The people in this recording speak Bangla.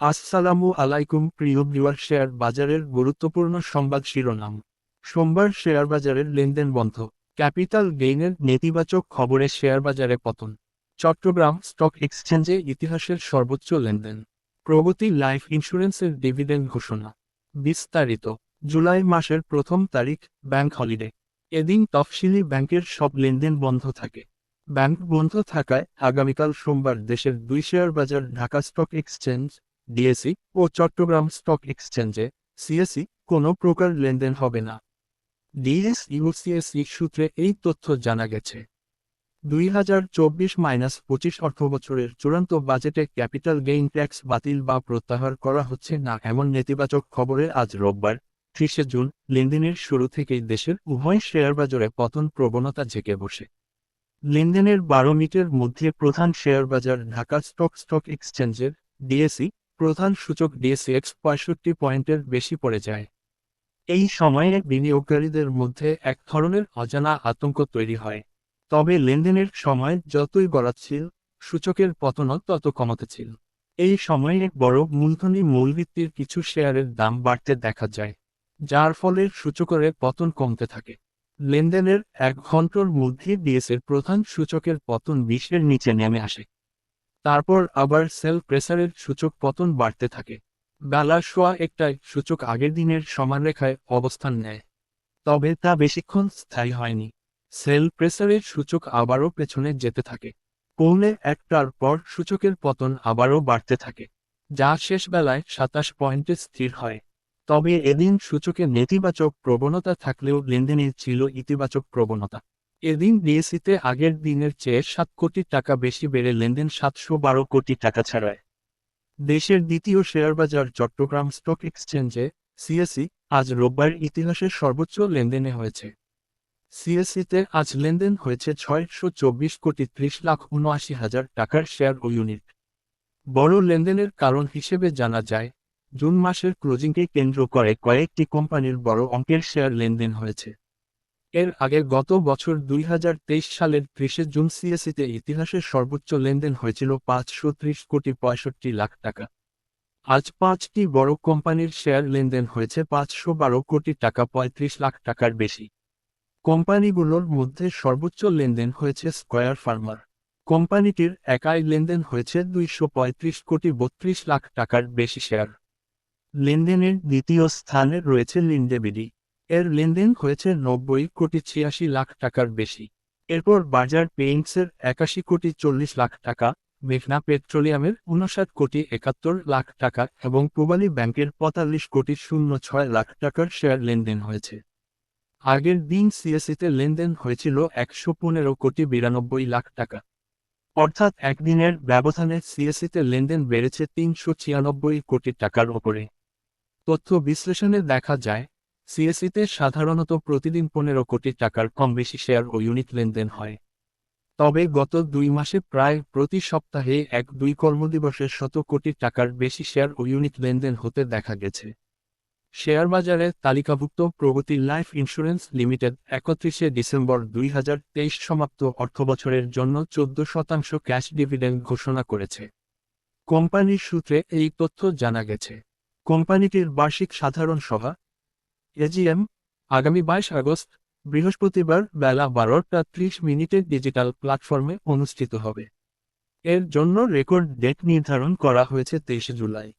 আসসালামু আলাইকুম প্রিয় ভিউয়ার শেয়ার বাজারের গুরুত্বপূর্ণ সংবাদ শিরোনাম। সোমবার শেয়ার বাজারের লেনদেন বন্ধ। ক্যাপিটাল গেইনের নেতিবাচক খবরে শেয়ার বাজারে পতন। চট্টগ্রাম স্টক এক্সচেঞ্জে ইতিহাসের সর্বোচ্চ লেনদেন। প্রগতি লাইফ ইন্স্যুরেন্সের ডিভিডেন্ড ঘোষণা। বিস্তারিত। জুলাই মাসের প্রথম তারিখ, ব্যাংক হলিডে। এদিন তফসিলি ব্যাংকের সব লেনদেন বন্ধ থাকে। ব্যাংক বন্ধ থাকায় আগামীকাল সোমবার দেশের দুই শেয়ার বাজার ঢাকা স্টক এক্সচেঞ্জ ডিএসি ও চট্টগ্রাম স্টক এক্সচেঞ্জে সিএসি কোনো প্রকার লেনদেন হবে না। ডিএস ইউসিএসি সূত্রে এই তথ্য জানা গেছে। দুই হাজার চব্বিশ মাইনাস পঁচিশ অর্থবছরের চূড়ান্ত বাজেটে ক্যাপিটাল গেইন ট্যাক্স বাতিল বা প্রত্যাহার করা হচ্ছে না এমন নেতিবাচক খবরে আজ রোববার, ত্রিশে জুন, লেনদেনের শুরু থেকেই দেশের উভয় শেয়ার বাজারে পতন প্রবণতা ঝেঁকে বসে। লেনদেনের বারো মিনিটের মধ্যে প্রধান শেয়ার বাজার ঢাকা স্টক স্টক এক্সচেঞ্জের ডিএসি প্রধান সূচক ডিএসএক্স পঁয়ষট্টি পয়েন্টের বেশি পড়ে যায়। এই সময়ে বিনিয়োগকারীদের মধ্যে এক ধরনের অজানা আতঙ্ক তৈরি হয়। তবে লেনদেনের সময় যতই গড়াচ্ছিল, সূচকের পতনও তত কমাতেছিল। এই সময়ে এক বড় মূলধনী মূলভিত্তির কিছু শেয়ারের দাম বাড়তে দেখা যায়, যার ফলে সূচকের পতন কমতে থাকে। লেনদেনের এক ঘণ্টার মধ্যে ডিএসের প্রধান সূচকের পতন বিশের নিচে নেমে আসে। তারপর আবার সেল প্রেসারের সূচক পতন বাড়তে থাকে। বেলা শোয়া একটায় সূচক আগের দিনের সমানরেখায় অবস্থান নেয়। তবে তা বেশিক্ষণ স্থায়ী হয়নি। সেল প্রেসারের সূচক আবারও পেছনে যেতে থাকে। পৌনে একটার পর সূচকের পতন আবারও বাড়তে থাকে, যা শেষ বেলায় সাতাশ পয়েন্টে স্থির হয়। তবে এদিন সূচকে নেতিবাচক প্রবণতা থাকলেও লেনদেনে ছিল ইতিবাচক প্রবণতা। এদিন ডিএসিতে আগের দিনের চেয়ে সাত কোটি টাকা বেশি বেড়ে লেনদেন সাতশো বারো কোটি টাকা ছাড়ায়। দেশের দ্বিতীয় শেয়ারবাজার চট্টগ্রাম স্টক এক্সচেঞ্জে সিএসি আজ রোববার ইতিহাসের সর্বোচ্চ লেনদেনে হয়েছে। সিএসিতে আজ লেনদেন হয়েছে ছয়শো চব্বিশ কোটি ত্রিশ লাখ উনআশি হাজার টাকার শেয়ার ও ইউনিট। বড় লেনদেনের কারণ হিসেবে জানা যায়, জুন মাসের ক্লোজিংকে কেন্দ্র করে কয়েকটি কোম্পানির বড় অঙ্কের শেয়ার লেনদেন হয়েছে। এর আগে গত বছর দুই হাজার তেইশ সালের ত্রিশে জুন সিএসিতে ইতিহাসের সর্বোচ্চ লেনদেন হয়েছিল পাঁচশো ত্রিশ কোটি পঁয়ষট্টি লাখ টাকা। আজ পাঁচটি বড় কোম্পানির শেয়ার লেনদেন হয়েছে পাঁচশো বারো কোটি টাকা পঁয়ত্রিশ লাখ টাকার বেশি। কোম্পানিগুলোর মধ্যে সর্বোচ্চ লেনদেন হয়েছে স্কয়ার ফার্মার। কোম্পানিটির একাই লেনদেন হয়েছে দুইশো পঁয়ত্রিশ কোটি বত্রিশ লাখ টাকার বেশি শেয়ার। লেনদেনের দ্বিতীয় স্থানে রয়েছে লিন্ডেবিডি। এর লেনদেন হয়েছে নব্বই কোটি ছিয়াশি লাখ টাকার বেশি। এরপর বাজার পেইন্টসের একাশি কোটি চল্লিশ লাখ টাকা, মেঘনা পেট্রোলিয়ামের উনষাট কোটি একাত্তর লাখ টাকা এবং পূবালী ব্যাংকের পঁয়তাল্লিশ কোটি শূন্য ছয় লাখ টাকার শেয়ার লেনদেন হয়েছে। আগের দিন সিএসিতে লেনদেন হয়েছিল একশো পনেরো কোটি বিরানব্বই লাখ টাকা। অর্থাৎ একদিনের ব্যবধানে সিএসিতে লেনদেন বেড়েছে তিনশো ছিয়ানব্বই কোটি টাকার ওপরে। তথ্য বিশ্লেষণে দেখা যায় সিএসিতে সাধারণত প্রতিদিন পনেরো কোটি টাকার কম বেশি শেয়ার ও ইউনিট লেনদেন হয়। তবে গত দুই মাসে প্রায় প্রতি সপ্তাহে এক দুই কর্মদিবসে শত কোটি টাকার বেশি শেয়ার ও ইউনিট লেনদেন হতে দেখা গেছে। শেয়ার বাজারে তালিকাভুক্ত প্রগতি লাইফ ইন্স্যুরেন্স লিমিটেড একত্রিশে ডিসেম্বর দুই হাজার তেইশ সমাপ্ত অর্থবছরের জন্য চোদ্দ শতাংশ ক্যাশ ডিভিডেন্ড ঘোষণা করেছে। কোম্পানির সূত্রে এই তথ্য জানা গেছে। কোম্পানিটির বার্ষিক সাধারণ সভা এজিএম, আগামী বাইশ আগস্ট, বৃহস্পতিবার বেলা বারোটা ত্রিশ মিনিটে ডিজিটাল প্ল্যাটফর্মে অনুষ্ঠিত হবে। এর জন্য রেকর্ড ডেট নির্ধারণ করা হয়েছে তেইশে জুলাই।